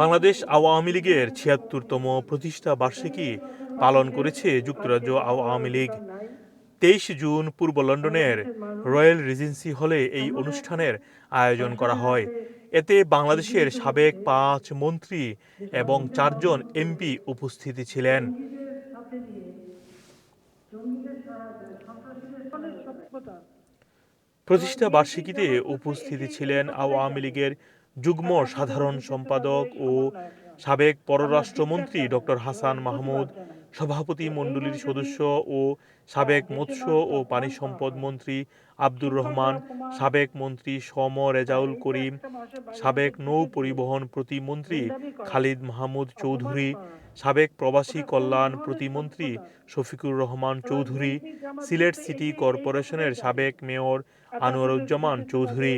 বাংলাদেশ আওয়ামী লীগের ছিয়াত্তরতম প্রতিষ্ঠা বার্ষিকী পালন করেছে যুক্তরাজ্য আওয়ামী লীগ। তেইশ জুন পূর্ব লন্ডনের রয়্যাল রিজেন্সি হলে এই অনুষ্ঠানের আয়োজন করা হয়। এতে বাংলাদেশের সাবেক পাঁচ মন্ত্রী এবং চারজন এমপি উপস্থিত ছিলেন। প্রতিষ্ঠা বার্ষিকীতে উপস্থিত ছিলেন আওয়ামী লীগের যুগ্ম সাধারণ সম্পাদক ও সাবেক পররাষ্ট্রমন্ত্রী ডক্টর হাসান মাহমুদ, সভাপতি মণ্ডলীর সদস্য ও সাবেক মৎস্য ও পানি সম্পদ মন্ত্রী আব্দুর রহমান, সাবেক মন্ত্রী সম রেজাউল করিম, সাবেক নৌ পরিবহন প্রতিমন্ত্রী খালিদ মাহমুদ চৌধুরী, সাবেক প্রবাসী কল্যাণ প্রতিমন্ত্রী শফিকুর রহমান চৌধুরী, সিলেট সিটি কর্পোরেশনের সাবেক মেয়র আনোয়ারুজ্জামান চৌধুরী।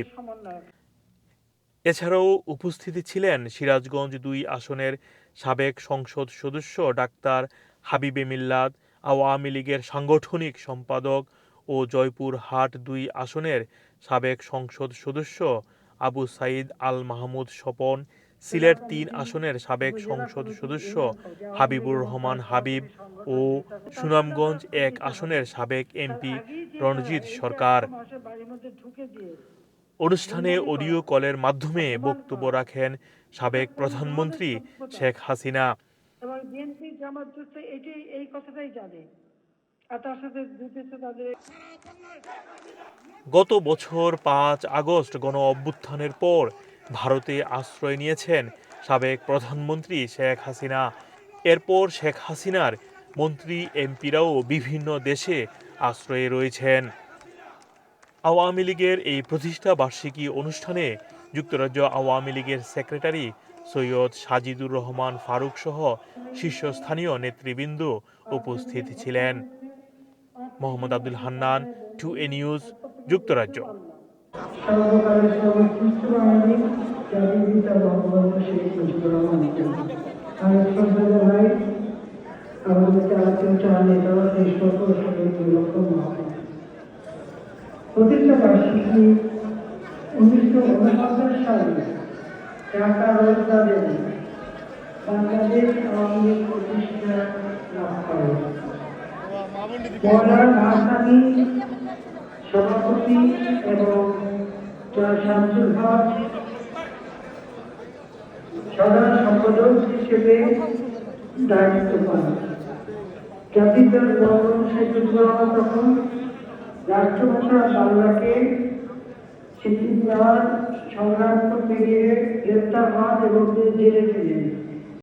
এছাড়াও উপস্থিতি ছিলেন সিরাজগঞ্জ দুই আসনের সাবেক সংসদ সদস্য ডাক্তার হাবিবে মিল্লাত, আওয়ামী লীগের সাংগঠনিক সম্পাদক ও জয়পুর হাট দুই আসনের সাবেক সংসদ সদস্য আবু সাইদ আল মাহমুদ স্বপন, সিলেট তিন আসনের সাবেক সংসদ সদস্য হাবিবুর রহমান হাবিব ও সুনামগঞ্জ এক আসনের সাবেক এমপি রণজিৎ সরকার। অনুষ্ঠানে অডিও কলের মাধ্যমে বক্তব্য রাখেন সাবেক প্রধানমন্ত্রী শেখ হাসিনা। এবং বিএনপি জামাত এই কথাটাই জানে। গত বছর পাঁচ আগস্ট গণ অভ্যুত্থানের পর ভারতে আশ্রয় নিয়েছেন সাবেক প্রধানমন্ত্রী শেখ হাসিনা। এরপর শেখ হাসিনার মন্ত্রী এমপিরাও বিভিন্ন দেশে আশ্রয়ে রয়েছেন। আওয়ামী লীগের এই প্রতিষ্ঠা বার্ষিকী অনুষ্ঠানে যুক্তরাজ্য আওয়ামী লীগের সেক্রেটারি সৈয়দ সাজিদুর রহমান ফারুক সহ শীর্ষস্থানীয় নেতৃবৃন্দ উপস্থিত ছিলেন। মোহাম্মদ আব্দুল হান্নান, টু এ নিউজ, যুক্তরাজ্য। প্রতিষ্ঠা বার্ষিকী উনিশশো উনপঞ্চাশ সালে ঢাকা রোজগারে বাংলাদেশ আওয়ামী লীগ প্রতিষ্ঠা লাভ করে। মৌলানা ভাসানী সভাপতি এবং শামসুল হক সাধারণ সম্পাদক হিসেবে দায়িত্ব পান। গৌরব শেখুর রহমান তখন রাষ্ট্রভাষা বাংলাকে স্বীকৃতি দেওয়ার সংগ্রাম পেরিয়ে গ্রেপ্তার হন এবং জেলে ছিলেন